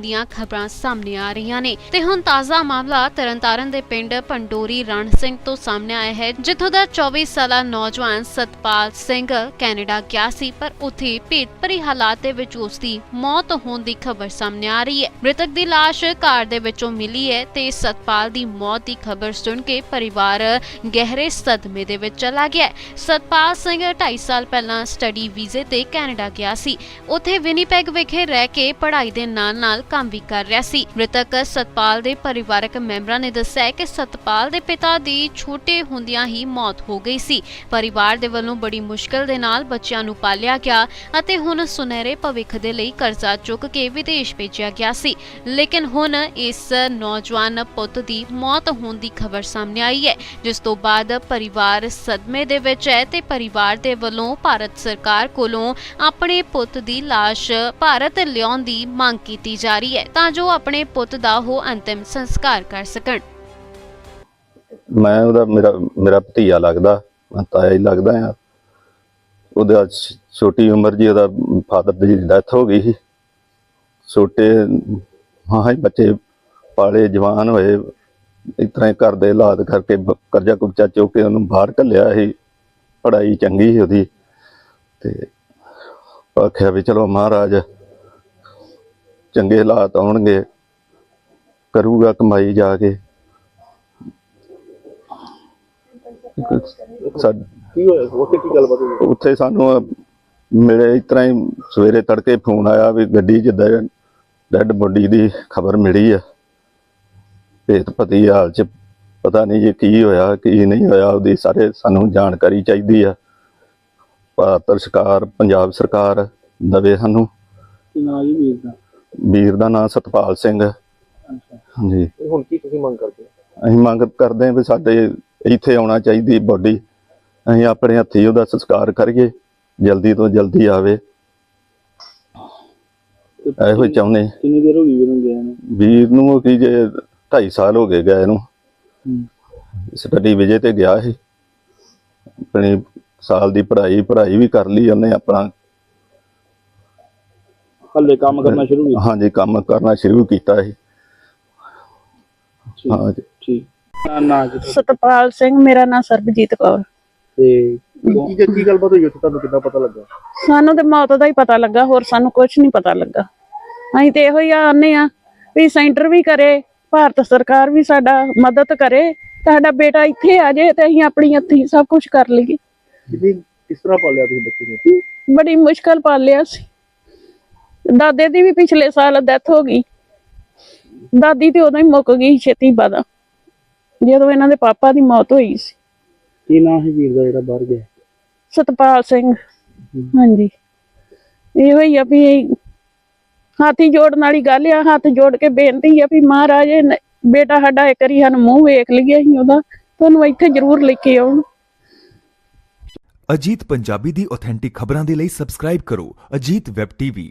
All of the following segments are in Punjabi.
ਦੀਆਂ ਖਬਰਾਂ ਸਾਹਮਣੇ ਆ ਰਹੀਆਂ ਨੇ ਤੇ ਹੁਣ ਤਾਜ਼ਾ ਮਾਮਲਾ ਤਰਨਤਾਰਨ ਦੇ ਪਿੰਡ ਪੰਡੋਰੀ ਰਣ ਸਿੰਘ ਤੋਂ ਸਾਹਮਣੇ ਆਇਆ ਹੈ, ਜਿੱਥੋਂ ਦਾ 24 ਸਾਲਾ ਨੌਜਵਾਨ ਸਤਪਾਲ ਸਿੰਘ ਕੈਨੇਡਾ ਗਿਆ ਸੀ, ਪਰ ਉੱਥੇ ਭੇਤ ਭਰੀ ਹਾਲਾਤ ਦੇ ਵਿੱਚ ਉਸ ਦੀ ਮੌਤ ਹੋਣ ਦੀ ਖਬਰ ਸਾਹਮਣੇ ਆ ਰਹੀ ਹੈ। ਮ੍ਰਿਤਕ ਦੀ ਲਾਸ਼ ਘਰ ਦੇ ਵਿੱਚੋਂ ਮਿਲੀ ਹੈ ਤੇ ਸਤਪਾਲ ਦੀ ਮੌਤ ਦੀ ਖਬਰ ਸੁਣ ਕੇ ਪਰਿਵਾਰ ਗਹਿਰੇ ਸਦਮੇ ਦੇ ਵਿੱਚ ਚਲਾ ਗਿਆ। ਸਤਪਾਲ ਸਿੰਘ 2.5 ਸਾਲ ਪਹਿਲਾਂ ਸਟੱਡੀ ਵੀਜ਼ੇ ਤੇ ਕੈਨੇਡਾ ਗਿਆ ਸੀ। ਉੱਥੇ ਵਿਨੀਪੈਗ ਵਿਖੇ ਰਹਿ ਕੇ ਪੜ੍ਹਾਈ ਦੇ ਨਾਲ-ਨਾਲ ਕੰਮ ਵੀ ਕਰ ਰਿਹਾ ਸੀ। ਮ੍ਰਿਤਕ ਸਤਪਾਲ ਦੇ ਪਰਿਵਾਰਕ ਮੈਂਬਰਾਂ ਨੇ ਦੱਸਿਆ ਕਿ ਸਤਪਾਲ ਦੇ ਪਿਤਾ ਦੀ ਛੋਟੇ ਹੁੰਦਿਆਂ ਹੀ ਮੌਤ ਹੋ ਗਈ ਸੀ। ਪਰਿਵਾਰ ਦੇ ਵੱਲੋਂ ਬੜੀ ਮੁਸ਼ਕਲ ਦੇ ਨਾਲ ਬੱਚਿਆਂ ਨੂੰ ਪਾਲਿਆ ਗਿਆ ਅਤੇ ਹੁਣ ਸੁਨਹਿਰੇ ਭਵਿੱਖ ਦੇ ਲਈ ਕਰਜ਼ਾ ਚੁੱਕ ਕੇ ਵਿਦੇਸ਼ ਭੇਜਿਆ ਗਿਆ ਸੀ। ਲੇਕਿਨ ਹੁਣ ਇਸ ਨੌਜਵਾਨ ਪੁੱਤ ਦੀ ਮੌਤ ਹੋਣ ਦੀ ਖਬਰ ਸਾਹਮਣੇ ਆਈ ਹੈ, ਜਿਸ ਤੋਂ ਬਾਅਦ ਪਰਿਵਾਰ ਸਦਮੇ ਦੇ ਵਿੱਚ ਹੈ ਤੇ ਪਰਿਵਾਰ ਦੇ ਵੱਲੋਂ ਭਾਰਤ ਸਰਕਾਰ ਕੋਲੋਂ ਆਪਣੇ ਪੁੱਤ ਦੀ ਲਾਸ਼ ਭਾਰਤ ਲਿਆਉਣ ਦੀ ਮੰਗ ਕੀਤੀ ਜਾ ਰਹੀ ਹੈ ਤਾਂ ਜੋ ਆਪਣੇ ਪੁੱਤ ਦਾ ਉਹ ਅੰਤਿਮ ਸੰਸਕਾਰ ਕਰ ਸਕਣ। ਮੈਂ ਉਹਦਾ, ਮੇਰਾ ਮੇਰਾ ਭਤੀਆ ਲੱਗਦਾ, ਮੈਂ ਤਾਇਆ ਹੀ ਲੱਗਦਾ ਆ ਉਹਦਾ ਛੋਟੀ ਉਮਰ ਜੀ, ਉਹਦਾ ਫਾਦਰ ਦੀ ਡੈਥ ਹੋ ਗਈ ਸੀ। ਛੋਟੇ ਹਾਂ ਹੀ ਬੱਚੇ ਪਾਲੇ, ਜਵਾਨ ਹੋਏ, ਇਸ ਤਰ੍ਹਾਂ ਘਰ ਦੇ ਹਾਲਾਤ ਕਰਕੇ ਕਰਜ਼ਾ ਕੁਰਜ਼ਾ ਚੁੱਕ ਕੇ ਉਹਨੂੰ ਬਾਹਰ ਘੱਲਿਆ ਸੀ। ਪੜਾਈ ਚੰਗੀ ਸੀ ਉਹਦੀ। ਤੇ ਆਖਿਆ ਵੀ ਚਲੋ ਮਹਾਰਾਜ ਚੰਗੇ ਹਾਲਾਤ ਆਉਣਗੇ ਕਰੂਗਾ ਕਮਾਈ ਜਾ ਕੇ। ਸਾ- ਕੀ ਹੋਇਆ? ਉੱਥੇ ਕੀ ਗੱਲਬਾਤ ਹੋਈ? ਉੱਥੇ ਸਾਨੂੰ ਮੇਰੇ ਇਸ ਤਰ੍ਹਾਂ ਹੀ ਸਵੇਰੇ ਤੜਕੇ ਫੋਨ ਆਇਆ ਵੀ ਗੱਡੀ 'ਚ ਡੈਡ ਬੋਡੀ ਦੀ ਖਬਰ ਮਿਲੀ ਆ। ਭੇਤ ਪਤੀ ਹਾਲ 'ਚ ਪਤਾ ਨਹੀਂ ਜੀ ਕੀ ਹੋਇਆ ਕੀ ਨਹੀਂ ਹੋਇਆ ਉਹਦੀ ਸਾਰੇ ਸਾਨੂੰ ਜਾਣਕਾਰੀ ਚਾਹੀਦੀ ਆ। ਭਾਰਤ ਸਰਕਾਰ ਪੰਜਾਬ ਸਰਕਾਰ ਦਵੇ ਸਾਨੂੰ। ਕੀ ਨਾਂ ਜੀ ਵੀਰ ਦਾ ਵੀਰ ਦਾ ਨਾਮ ਸਤਪਾਲ ਸਿੰਘ। ਹਾਂਜੀ। ਤੇ ਹੁਣ ਕੀ ਤੁਸੀਂ ਮੰਗ ਕਰਦੇ ਹੋ? ਅਸੀਂ ਮੰਗ ਕਰਦੇ ਹਾਂ ਵੀ ਸਾਡੇ ਇੱਥੇ ਆਉਣਾ ਚਾਹੀਦੀ ਬੋਡੀ। ਅਸੀਂ ਆਪਣੇ ਹੱਥੀਂ ਉਹਦਾ ਸੰਸਕਾਰ ਕਰੀਏ ਜਲਦੀ ਤੋਂ ਜਲਦੀ ਆਵੇ। ਤੇ ਇਹੋ ਹੀ ਚਾਹੁੰਦੇ ਕਿੰਨੀ ਦੇਰ ਹੋ ਗਈ ਵੀਰ ਨੂੰ ਗਿਆ ਨੂੰ? ਵੀਰ ਨੂੰ ਕੀ ਜੇ 2.5 ਸਾਲ ਹੋ ਗਏ ਗਏ ਨੂੰ। ਸਟੱਡੀ ਵਿਜੇ ਤੇ ਗਿਆ ਸੀ। ਆਪਣੀ ਸਾਲ ਦੀ ਪੜ੍ਹਾਈ ਪੜ੍ਹਾਈ ਵੀ ਕਰ ਲਈ ਉਹਨੇ ਆਪਣਾ। ਹੱਲੇ ਕੰਮ ਕਰਨਾ ਸ਼ੁਰੂ ਕੀਤਾ? ਹਾਂਜੀ ਕੰਮ ਕਰਨਾ ਸ਼ੁਰੂ ਕੀਤਾ ਸੀ। ਠੀਕ ਹਾਂਜੀ ਠੀਕ। ਨਾ ਨਾ ਜੀ ਸਤਪਾਲ ਸਿੰਘ ਮੇਰਾ ਨਾਮ ਸਰਬਜੀਤ ਕੌਰ। ਤੇ ਕੀ ਕੀ- ਕੀ ਗੱਲਬਾਤ ਹੋਈ ਉੱਥੇ? ਤੁਹਾਨੂੰ ਕਿੱਦਾਂ ਪਤਾ ਲੱਗਾ? ਸਾਨੂੰ ਤੇ ਮੌਤ ਦਾ ਹੀ ਪਤਾ ਲੱਗਾ ਹੋਰ ਸਾਨੂੰ ਕੁਝ ਨਹੀਂ ਪਤਾ ਲੱਗਾ। ਅਸੀਂ ਤੇ ਇਹੋ ਹੀ ਆਨੇ ਆ ਵੀ ਸੈਂਟਰ ਵੀ ਕਰੇ ਭਾਰਤ ਸਰਕਾਰ ਵੀ ਸਾਡਾ ਮਦਦ ਕਰੇ ਸਾਡਾ ਬੇਟਾ ਇੱਥੇ ਆ ਜਾਏ ਤੇ ਅਸੀਂ ਆਪਣੀ ਹੱਥੀਂ ਸਭ ਕੁਝ ਕਰ ਲਈਏ। ਕਿੰਨੀ ਕਿਸ ਤਰ੍ਹਾਂ ਪਾਲਿਆ ਤੁਸੀਂ ਬੱਚੇ ਨੂੰ? ਬੜੀ ਮੁਸ਼ਕਲ ਪਾਲਿਆ ਸੀ। ਦਾਦੇ ਦੀ ਵੀ ਪਿਛਲੇ ਸਾਲ ਡੈਥ ਹੋ ਗਈ। ਦਾਦੀ ਤੇ ਉਦੋਂ ਹੀ ਮੁੱਕ ਗਈ ਛੇਤੀ ਬਾਦਾ ਜਦੋਂ ਇਹਨਾਂ ਦੇ ਪਾਪਾ ਦੀ ਮੌਤ ਹੋਈ ਸੀ। ਕੀ ਨਾਂ ਹੈ ਵੀਰ ਦਾ ਜਿਹੜਾ ਬਾਹਰ ਗਿਆ? ਸਤਪਾਲ ਸਿੰਘ। ਹਾਂਜੀ। ਇਹੋ ਹੀ ਆ ਵੀ ਹਾਥੀ ਜੋੜਨ ਵਾਲੀ ਗੱਲ ਆ ਹੱਥ ਜੋੜ ਕੇ ਬੇਨਤੀ ਆ ਵੀ ਮਹਾਰਾਜ ਬੇਟਾ ਸਾਡਾ ਇੱਕ ਵਾਰੀ ਸਾਨੂੰ ਮੂੰਹ ਵੇਖ ਲਈਏ ਅਸੀਂ ਉਹਦਾ ਤੁਹਾਨੂੰ ਇੱਥੇ ਜ਼ਰੂਰ ਲੈ ਕੇ ਆਉਣ। ਅਜੀਤ ਪੰਜਾਬੀ ਦੀ ਆਥੈਂਟਿਕ ਖਬਰਾਂ ਦੇ ਲਈ ਸਬਸਕ੍ਰਾਈਬ ਕਰੋ ਅਜੀਤ ਵੈਬ ਟੀਵੀ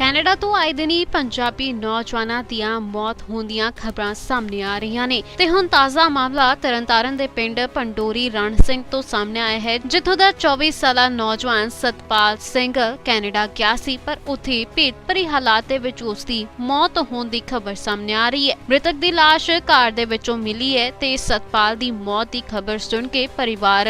ਕੈਨੇਡਾ ਤੋਂ ਆਏ ਦਿਨ ਹੀ ਪੰਜਾਬੀ ਨੌਜਵਾਨਾਂ ਦੀਆਂ ਮੌਤ ਹੋਣ ਦੀਆਂ ਖਬਰਾਂ ਸਾਹਮਣੇ ਆ ਰਹੀਆਂ ਨੇ। ਤੇ ਹੁਣ ਤਾਜ਼ਾ ਮਾਮਲਾ ਤਰਨਤਾਰਨ ਦੇ ਪਿੰਡ ਪੰਡੋਰੀ ਰਣ ਸਿੰਘ ਤੋਂ ਸਾਹਮਣੇ ਆਇਆ ਹੈ, ਜਿੱਥੋਂ ਦਾ 24 ਸਾਲਾ ਨੌਜਵਾਨ ਸਤਪਾਲ ਸਿੰਘ ਕੈਨੇਡਾ ਗਿਆ ਸੀ, ਪਰ ਉੱਥੇ ਭੇਤ ਭਰੀ ਹਾਲਾਤ ਦੇ ਵਿੱਚ ਉਸ ਦੀ ਮੌਤ ਹੋਣ ਦੀ ਖਬਰ ਸਾਹਮਣੇ ਆ ਰਹੀ ਹੈ। ਮ੍ਰਿਤਕ ਦੀ ਲਾਸ਼ ਘਰ ਦੇ ਵਿੱਚੋਂ ਮਿਲੀ ਹੈ ਤੇ ਸਤਪਾਲ ਦੀ ਮੌਤ ਦੀ ਖਬਰ ਸੁਣ ਕੇ ਪਰਿਵਾਰ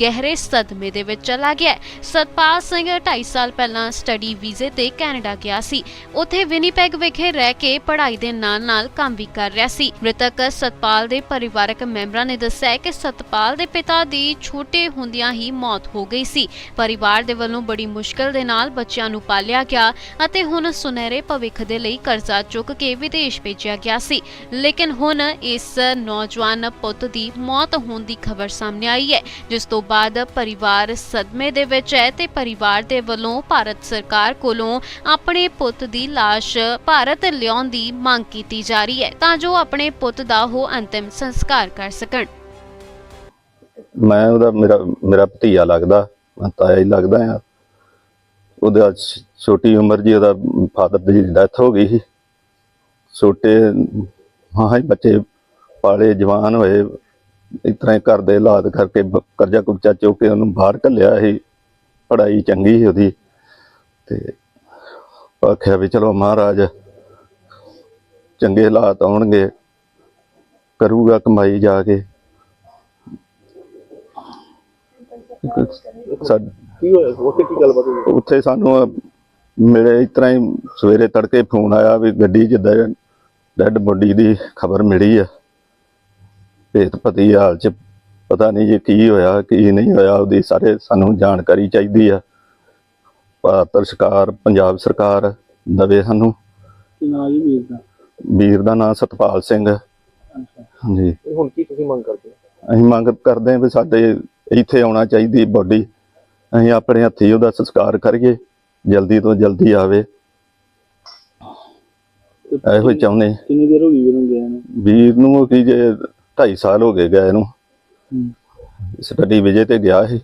ਗਹਿਰੇ ਸਦਮੇ ਦੇ ਵਿੱਚ ਚਲਾ ਗਿਆ ਸਤਪਾਲ ਸਿੰਘ 2.5 ਸਾਲ ਪਹਿਲਾਂ ਸਟੱਡੀ ਵੀਜ਼ੇ ਤੇ ਕੈਨੇਡਾ ਗਿਆ ਸੀ। ਉੱਥੇ ਵਿਨੀਪੈਗ ਵਿਖੇ ਰਹਿ ਕੇ ਪੜ੍ਹਾਈ ਦੇ ਨਾਲ-ਨਾਲ ਕੰਮ ਵੀ ਕਰ ਰਿਹਾ ਸੀ। ਮ੍ਰਿਤਕ ਸਤਪਾਲ ਦੇ ਪਰਿਵਾਰਕ ਮੈਂਬਰਾਂ ਨੇ ਦੱਸਿਆ ਕਿ ਸਤਪਾਲ ਦੇ ਪਿਤਾ ਦੀ ਛੋਟੇ ਹੁੰਦਿਆਂ ਹੀ ਮੌਤ ਹੋ ਗਈ ਸੀ। ਪਰਿਵਾਰ ਦੇ ਵੱਲੋਂ ਬੜੀ ਮੁਸ਼ਕਲ ਦੇ ਨਾਲ ਬੱਚਿਆਂ ਨੂੰ ਪਾਲਿਆ ਗਿਆ ਅਤੇ ਹੁਣ ਸੁਨਹਿਰੇ ਭਵਿੱਖ ਦੇ ਲਈ ਕਰਜ਼ਾ ਚੁੱਕ ਕੇ ਵਿਦੇਸ਼ ਭੇਜਿਆ ਗਿਆ ਸੀ। ਲੇਕਿਨ ਹੁਣ ਇਸ ਨੌਜਵਾਨ ਪੁੱਤ ਦੀ ਮੌਤ ਹੋਣ ਦੀ ਖਬਰ ਸਾਹਮਣੇ ਆਈ ਹੈ, ਜਿਸ ਤੋਂ ਬਾਅਦ ਪਰਿਵਾਰ ਸਦਮੇ ਦੇ ਵਿੱਚ ਹੈ ਤੇ ਪਰਿਵਾਰ ਦੇ ਵੱਲੋਂ ਭਾਰਤ ਸਰਕਾਰ ਕੋਲੋਂ ਆਪਣੇ ਪੁੱਤ ਦੀ ਲਾਸ਼ ਭਾਰਤ ਲਿਆਉਣ ਦੀ ਮੰਗ ਕੀਤੀ ਜਾ ਰਹੀ ਹੈ ਤਾਂ ਜੋ ਆਪਣੇ ਪੁੱਤ ਦਾ ਉਹ ਅੰਤਿਮ ਸੰਸਕਾਰ ਕਰ ਸਕਣ। ਮੈਂ ਉਹਦਾ, ਮੇਰਾ ਮੇਰਾ ਭਤੀਆ ਲੱਗਦਾ, ਮੈਂ ਤਾਇਆ ਹੀ ਲੱਗਦਾ ਆ ਉਹਦਾ ਛ- ਛੋਟੀ ਉਮਰ ਜੀ, ਉਹਦਾ ਫਾਦਰ ਦੀ ਡੈਥ ਹੋ ਗਈ ਸੀ। ਛੋਟੇ ਹਾਂ ਹੀ ਬੱਚੇ ਪਾਲੇ, ਜਵਾਨ ਹੋਏ, ਇਸ ਤਰ੍ਹਾਂ ਹੀ ਘਰ ਦੇ ਹਾਲਾਤ ਕਰਕੇ ਬ- ਕਰਜ਼ਾ ਕੁਰਜ਼ਾ ਚੁੱਕ ਕੇ ਉਹਨੂੰ ਬਾਹਰ ਘੱਲਿਆ ਸੀ। ਪੜ੍ਹਾਈ ਚੰਗੀ ਸੀ ਉਹਦੀ। ਤੇ ਆਖਿਆ ਵੀ ਚਲੋ ਮਹਾਰਾਜ ਚੰਗੇ ਹਾਲਾਤ ਆਉਣਗੇ ਕਰੂਗਾ ਕਮਾਈ ਜਾ ਕੇ। ਸਾ- ਕੀ ਹੋਇਆ? ਉੱਥੇ ਕੀ ਗੱਲਬਾਤ ਹੋਈ? ਉੱਥੇ ਸਾਨੂੰ ਮੇਰੇ ਇਸ ਤਰ੍ਹਾਂ ਹੀ ਸਵੇਰੇ ਤੜਕੇ ਫੋਨ ਆਇਆ ਵੀ ਗੱਡੀ 'ਚ ਡੈਡ ਬੋਡੀ ਦੀ ਖਬਰ ਮਿਲੀ ਆ। ਭੇਤ ਪਤੀ ਹਾਲ 'ਚ ਪਤਾ ਨਹੀਂ ਜੀ ਕੀ ਹੋਇਆ ਕੀ ਨਹੀਂ ਹੋਇਆ ਉਹਦੀ ਸਾਰੇ ਸਾਨੂੰ ਜਾਣਕਾਰੀ ਚਾਹੀਦੀ ਆ। ਭਾਰਤ ਸਰਕਾਰ ਪੰਜਾਬ ਸਰਕਾਰ ਦਵੇ ਸਾਨੂੰ। ਕੀ ਨਾਂ ਜੀ ਵੀਰ ਦਾ? ਵੀਰ ਦਾ ਨਾਮ ਸਤਪਾਲ ਸਿੰਘ। ਹਾਂਜੀ। ਤੇ ਹੁਣ ਕੀ ਤੁਸੀਂ ਮੰਗ ਕਰਦੇ ਹੋ? ਅਸੀਂ ਮੰਗ ਕਰਦੇ ਹਾਂ ਵੀ ਸਾਡੇ ਇੱਥੇ ਆਉਣਾ ਚਾਹੀਦੀ ਬੋਡੀ। ਅਸੀਂ ਆਪਣੇ ਹੱਥੀਂ ਉਹਦਾ ਸੰਸਕਾਰ ਕਰੀਏ ਜਲਦੀ ਤੋਂ ਜਲਦੀ ਆਵੇ। ਇਹੋ ਹੀ ਚਾਹੁੰਦੇ। ਕਿੰਨੀ ਦੇਰ ਹੋ ਗਈ ਵੀਰ ਨੂੰ ਗਿਆ ਨੂੰ? ਵੀਰ ਨੂੰ ਕੀ ਜੇ 2.5 ਸਾਲ ਹੋ ਗਏ ਗਏ ਨੂੰ। ਸਟੱਡੀ ਵਿਜੇ ਤੇ ਗਿਆ ਸੀ।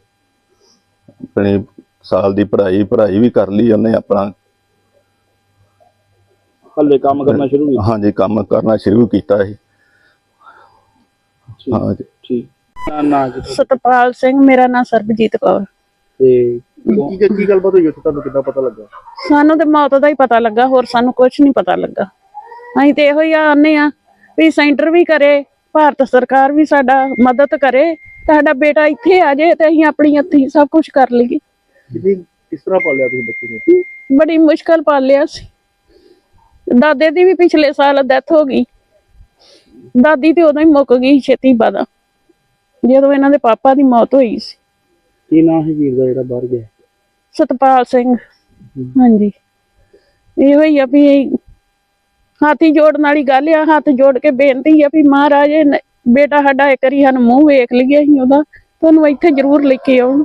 ਆਪਣੀ ਸਾਲ ਦੀ ਪੜ੍ਹਾਈ ਪੜ੍ਹਾਈ ਵੀ ਕਰ ਲਈ ਉਹਨੇ ਆਪਣਾ। ਹੱਲੇ ਕੰਮ ਕਰਨਾ ਸ਼ੁਰੂ ਕੀਤਾ? ਹਾਂਜੀ ਕੰਮ ਕਰਨਾ ਸ਼ੁਰੂ ਕੀਤਾ ਸੀ। ਹਾਂਜੀ। ਠੀਕ। ਨਾ ਨਾ ਜੀ ਸਤਪਾਲ ਸਿੰਘ ਮੇਰਾ ਨਾਮ ਸਰਬਜੀਤ ਕੌਰ। ਤੇ ਕੀ ਕੀ ਗੱਲਬਾਤ ਹੋਈ ਉੱਥੇ? ਤੁਹਾਨੂੰ ਕਿੱਦਾਂ ਪਤਾ ਲੱਗਾ? ਸਾਨੂੰ ਤੇ ਮੌਤ ਦਾ ਹੀ ਪਤਾ ਲੱਗਾ ਹੋਰ ਸਾਨੂੰ ਕੁਝ ਨਹੀਂ ਪਤਾ ਲੱਗਾ। ਅਸੀਂ ਤੇ ਇਹੋ ਹੀ ਆਨੇ ਆ ਵੀ ਸੈਂਟਰ ਵੀ ਕਰੇ ਭਾਰਤ ਸਰਕਾਰ ਵੀ ਸਾਡਾ ਮਦਦ ਕਰੇ ਸਾਡਾ ਬੇਟਾ ਇੱਥੇ ਆ ਜਾਏ ਤੇ ਅਸੀਂ ਆਪਣੀ ਹੱਥੀਂ ਸਭ ਕੁਝ ਕਰ ਲਈਏ। ਕਿੰਨੀ ਕਿਸ ਤਰ੍ਹਾਂ ਪਾਲਿਆ ਤੁਸੀਂ ਬੱਚੇ ਨੂੰ? ਬੜੀ ਮੁਸ਼ਕਲ ਪਾਲਿਆ ਸੀ। ਦਾਦੇ ਦੀ ਵੀ ਪਿਛਲੇ ਸਾਲ ਡੈਥ ਹੋ ਗਈ। ਦਾਦੀ ਤੇ ਉਦੋਂ ਹੀ ਮੁੱਕ ਗਈ ਛੇਤੀ ਬਾਦਾ ਜਦੋਂ ਇਹਨਾਂ ਦੇ ਪਾਪਾ ਦੀ ਮੌਤ ਹੋਈ ਸੀ। ਕੀ ਨਾਂ ਹੈ ਵੀਰ ਦਾ ਜਿਹੜਾ ਬਾਹਰ ਗਿਆ? ਸਤਪਾਲ ਸਿੰਘ। ਹਾਂਜੀ। ਇਹੋ ਹੀ ਆ ਵੀ ਹਾਥੀ ਜੋੜਨ ਵਾਲੀ ਗੱਲ ਆ। ਹੱਥ ਜੋੜ ਕੇ ਬੇਨਤੀ ਆ ਵੀ ਮਹਾਰਾਜ ਬੇਟਾ ਸਾਡਾ ਇੱਕ ਵਾਰੀ ਸਾਨੂੰ ਮੂੰਹ ਵੇਖ ਲਈਏ ਅਸੀਂ ਉਹਦਾ। ਤੁਹਾਨੂੰ ਇੱਥੇ ਜ਼ਰੂਰ ਲੈ ਕੇ ਆਉਣ।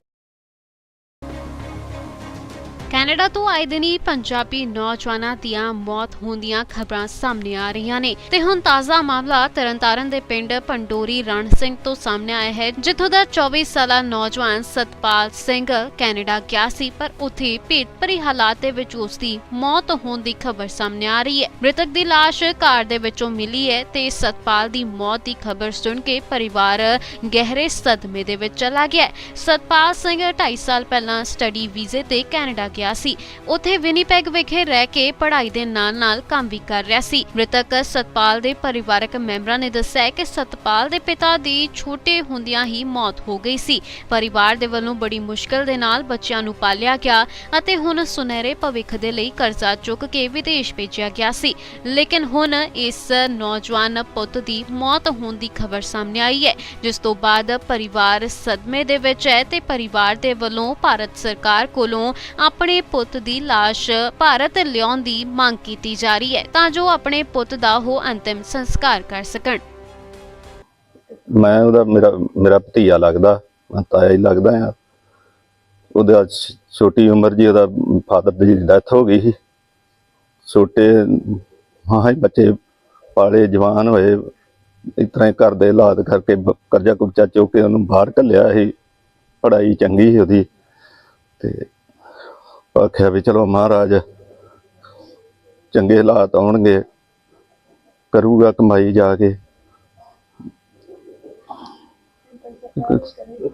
ਕੈਨੇਡਾ ਤੋਂ ਆਏ ਦਿਨ ਹੀ ਪੰਜਾਬੀ ਨੌਜਵਾਨਾਂ ਦੀਆਂ ਮੌਤ ਹੋਣ ਦੀਆਂ ਖਬਰਾਂ ਸਾਹਮਣੇ ਆ ਰਹੀਆਂ ਨੇ। ਤੇ ਹੁਣ ਤਾਜ਼ਾ ਮਾਮਲਾ ਤਰਨਤਾਰਨ ਦੇ ਪਿੰਡ ਪੰਡੋਰੀ ਰਣ ਸਿੰਘ ਤੋਂ ਸਾਹਮਣੇ ਆਇਆ ਹੈ, ਜਿੱਥੋਂ ਦਾ 24 ਸਾਲਾ ਨੌਜਵਾਨ ਸਤਪਾਲ ਸਿੰਘ ਕੈਨੇਡਾ ਗਿਆ ਸੀ, ਪਰ ਉੱਥੇ ਭੇਤ ਭਰੀ ਹਾਲਾਤ ਦੇ ਵਿੱਚ ਉਸ ਦੀ ਮੌਤ ਹੋਣ ਦੀ ਖਬਰ ਸਾਹਮਣੇ ਆ ਰਹੀ ਹੈ। ਮ੍ਰਿਤਕ ਦੀ ਲਾਸ਼ ਘਰ ਦੇ ਵਿੱਚੋਂ ਮਿਲੀ ਹੈ ਤੇ ਸਤਪਾਲ ਦੀ ਮੌਤ ਦੀ ਖਬਰ ਸੁਣ ਕੇ ਪਰਿਵਾਰ ਗਹਿਰੇ ਸਦਮੇ ਦੇ ਵਿੱਚ ਚਲਾ ਗਿਆ ਸਤਪਾਲ ਸਿੰਘ 2.5 ਸਾਲ ਪਹਿਲਾਂ ਸਟੱਡੀ ਵੀਜ਼ੇ ਤੇ ਕੈਨੇਡਾ ਗਿਆ ਸੀ। ਉੱਥੇ ਵਿਨੀਪੈਗ ਵਿਖੇ ਰਹਿ ਕੇ ਪੜ੍ਹਾਈ ਦੇ ਨਾਲ-ਨਾਲ ਕੰਮ ਵੀ ਕਰ ਰਿਹਾ ਸੀ। ਮ੍ਰਿਤਕ ਸਤਪਾਲ ਦੇ ਪਰਿਵਾਰਕ ਮੈਂਬਰਾਂ ਨੇ ਦੱਸਿਆ ਕਿ ਸਤਪਾਲ ਦੇ ਪਿਤਾ ਦੀ ਛੋਟੇ ਹੁੰਦਿਆਂ ਹੀ ਮੌਤ ਹੋ ਗਈ ਸੀ। ਪਰਿਵਾਰ ਦੇ ਵੱਲੋਂ ਬੜੀ ਮੁਸ਼ਕਲ ਦੇ ਨਾਲ ਬੱਚਿਆਂ ਨੂੰ ਪਾਲਿਆ ਗਿਆ ਅਤੇ ਹੁਣ ਸੁਨਹਿਰੇ ਭਵਿੱਖ ਦੇ ਲਈ ਕਰਜ਼ਾ ਚੁੱਕ ਕੇ ਵਿਦੇਸ਼ ਭੇਜਿਆ ਗਿਆ ਸੀ। ਲੇਕਿਨ ਹੁਣ ਇਸ ਨੌਜਵਾਨ ਪੁੱਤ ਦੀ ਮੌਤ ਹੋਣ ਦੀ ਖਬਰ ਸਾਹਮਣੇ ਆਈ ਹੈ, ਜਿਸ ਤੋਂ ਬਾਅਦ ਪਰਿਵਾਰ ਸਦਮੇ ਦੇ ਵਿੱਚ ਹੈ ਤੇ ਪਰਿਵਾਰ ਦੇ ਵੱਲੋਂ ਭਾਰਤ ਸਰਕਾਰ ਕੋਲੋਂ ਆਪਣੇ ਪੁੱਤ ਦੀ ਲਾਸ਼ ਭਾਰਤ ਲਿਆਉਣ ਦੀ ਮੰਗ ਕੀਤੀ ਜਾ ਰਹੀ ਹੈ ਤਾਂ ਜੋ ਆਪਣੇ ਪੁੱਤ ਦਾ ਉਹ ਅੰਤਿਮ ਸੰਸਕਾਰ ਕਰ ਸਕਣ। ਮੈਂ ਉਹਦਾ ਮੇਰਾ ਮੇਰਾ ਭਤੀਆ ਲੱਗਦਾ, ਮੈਂ ਤਾਇਆ ਹੀ ਲੱਗਦਾ ਆ ਉਹਦਾ ਛੋਟੀ ਉਮਰ ਜੀ, ਉਹਦਾ ਫਾਦਰ ਦੀ ਡੈਥ ਹੋ ਗਈ ਸੀ। ਛੋਟੇ ਹਾਂ ਹੀ ਬੱਚੇ ਪਾਲੇ, ਜਵਾਨ ਹੋਏ, ਇਸ ਤਰ੍ਹਾਂ ਘਰ ਦੇ ਹਾਲਾਤ ਕਰਕੇ ਕਰਜ਼ਾ ਕੁਰਜ਼ਾ ਚੁੱਕ ਕੇ ਉਹਨੂੰ ਬਾਹਰ ਘੱਲਿਆ ਸੀ। ਪੜਾਈ ਚੰਗੀ ਸੀ ਉਹਦੀ ਤੇ ਆਖਿਆ ਵੀ ਚਲੋ ਮਹਾਰਾਜ ਚੰਗੇ ਹਾਲਾਤ ਆਉਣਗੇ ਕਰੂਗਾ ਕਮਾਈ ਜਾ ਕੇ।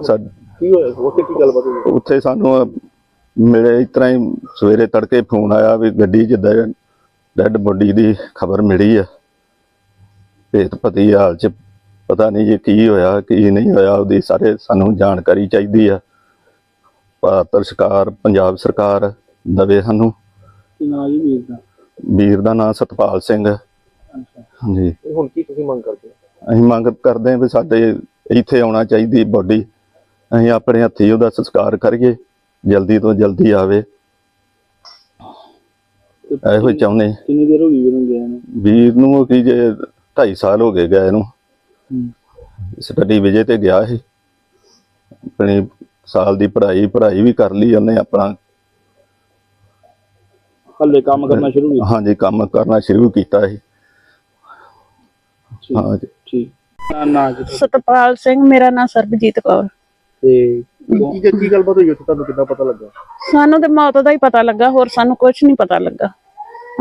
ਸਾ- ਕੀ ਹੋਇਆ? ਉੱਥੇ ਕੀ ਗੱਲਬਾਤ ਹੋਈ? ਉੱਥੇ ਸਾਨੂੰ ਮੇਰੇ ਇਸ ਤਰ੍ਹਾਂ ਹੀ ਸਵੇਰੇ ਤੜਕੇ ਫੋਨ ਆਇਆ ਵੀ ਗੱਡੀ 'ਚ ਡੈਡ ਬੋਡੀ ਦੀ ਖਬਰ ਮਿਲੀ ਆ। ਭੇਤ ਪਤੀ ਹਾਲ 'ਚ ਪਤਾ ਨਹੀਂ ਜੀ ਕੀ ਹੋਇਆ ਕੀ ਨਹੀਂ ਹੋਇਆ ਉਹਦੀ ਸਾਰੇ ਸਾਨੂੰ ਜਾਣਕਾਰੀ ਚਾਹੀਦੀ ਆ। ਭਾਰਤ ਸਰਕਾਰ ਪੰਜਾਬ ਸਰਕਾਰ ਦਵੇ ਸਾਨੂੰ। ਨਾਂ ਜੀ ਵੀਰ ਦਾ? ਵੀਰ ਦਾ ਨਾਮ ਸਤਪਾਲ ਸਿੰਘ। ਹਾਂਜੀ। ਤੇ ਹੁਣ ਕੀ ਤੁਸੀਂ ਮੰਗ ਕਰਦੇ ਹੋ? ਅਸੀਂ ਮੰਗ ਕਰਦੇ ਹਾਂ ਵੀ ਸਾਡੇ ਇੱਥੇ ਆਉਣਾ ਚਾਹੀਦੀ ਬੋਡੀ। ਅਸੀਂ ਆਪਣੇ ਹੱਥੀਂ ਉਹਦਾ ਸੰਸਕਾਰ ਕਰੀਏ ਜਲਦੀ ਤੋਂ ਜਲਦੀ ਆਵੇ। ਇਹੋ ਹੀ ਚਾਹੁੰਦੇ। ਕਿੰਨੀ ਦੇਰ ਹੋ ਗਈ ਵੀਰ ਨੂੰ ਗਿਆ ਨੂੰ? ਵੀਰ ਨੂੰ ਕੀ ਜੇ 2.5 ਸਾਲ ਹੋ ਗਏ ਗਏ ਨੂੰ। ਸਟੱਡੀ ਵਿਜੇ ਤੇ ਗਿਆ ਸੀ। ਆਪਣੀ ਸਾਲ ਦੀ ਪੜ੍ਹਾਈ ਪੜ੍ਹਾਈ ਵੀ ਕਰ ਲਈ ਉਹਨੇ ਆਪਣਾ। ਹੱਲੇ ਕੰਮ ਕਰਨਾ ਸ਼ੁਰੂ ਕੀਤਾ? ਹਾਂਜੀ ਕੰਮ ਕਰਨਾ ਸ਼ੁਰੂ ਕੀਤਾ ਸੀ। ਹਾਂਜੀ ਠੀਕ। ਨਾ ਨਾ ਜੀ ਸਤਪਾਲ ਸਿੰਘ ਮੇਰਾ ਨਾਮ ਸਰਬਜੀਤ ਕੌਰ। ਤੇ ਕੀ ਕੀ ਕੀ ਗੱਲਬਾਤ ਹੋਈ ਉੱਥੇ? ਤੁਹਾਨੂੰ ਕਿੱਦਾਂ ਪਤਾ ਲੱਗਾ? ਸਾਨੂੰ ਤੇ ਮੌਤ ਦਾ ਹੀ ਪਤਾ ਲੱਗਾ ਹੋਰ ਸਾਨੂੰ ਕੁਝ ਨਹੀਂ ਪਤਾ ਲੱਗਾ।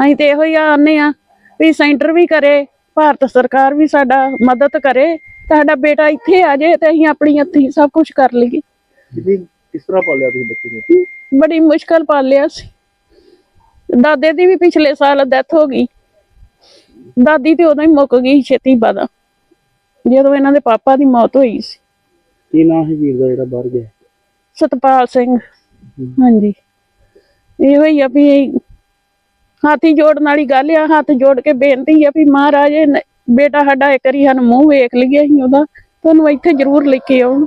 ਅਸੀਂ ਤੇ ਇਹੋ ਹੀ ਆਨੇ ਆ ਵੀ ਸੈਂਟਰ ਵੀ ਕਰੇ ਭਾਰਤ ਸਰਕਾਰ ਵੀ ਸਾਡਾ ਮਦਦ ਕਰੇ ਸਾਡਾ ਬੇਟਾ ਇੱਥੇ ਆ ਜਾਏ ਤੇ ਅਸੀਂ ਆਪਣੀ ਹੱਥੀਂ ਸਭ ਕੁਝ ਕਰ ਲਈਏ। ਕਿੰਨੀ ਕਿਸ ਤਰ੍ਹਾਂ ਪਾਲਿਆ ਤੁਸੀਂ ਬੱਚੇ ਨੂੰ? ਬੜੀ ਮੁਸ਼ਕਲ ਪਾਲਿਆ ਸੀ। ਦਾਦੇ ਦੀ ਵੀ ਪਿਛਲੇ ਸਾਲ ਡੈਥ ਹੋ ਗਈ। ਦਾਦੀ ਤੇ ਉਦੋਂ ਹੀ ਮੁੱਕ ਗਈ ਛੇਤੀ ਬਾਦਾ ਜਦੋਂ ਇਹਨਾਂ ਦੇ ਪਾਪਾ ਦੀ ਮੌਤ ਹੋਈ ਸੀ। ਕੀ ਨਾਂ ਹੈ ਵੀਰ ਦਾ ਜਿਹੜਾ ਬਾਹਰ ਗਿਆ? ਸਤਪਾਲ ਸਿੰਘ। ਹਾਂਜੀ। ਇਹੋ ਹੀ ਆ ਵੀ ਹਾਥੀ ਜੋੜਨ ਵਾਲੀ ਗੱਲ ਆ। ਹੱਥ ਜੋੜ ਕੇ ਬੇਨਤੀ ਆ ਵੀ ਮਹਾਰਾਜ ਬੇਟਾ ਸਾਡਾ ਇੱਕ ਵਾਰੀ ਸਾਨੂੰ ਮੂੰਹ ਵੇਖ ਲਈਏ ਅਸੀਂ ਉਹਦਾ। ਤੁਹਾਨੂੰ ਇੱਥੇ ਜ਼ਰੂਰ ਲੈ ਕੇ ਆਉਣ।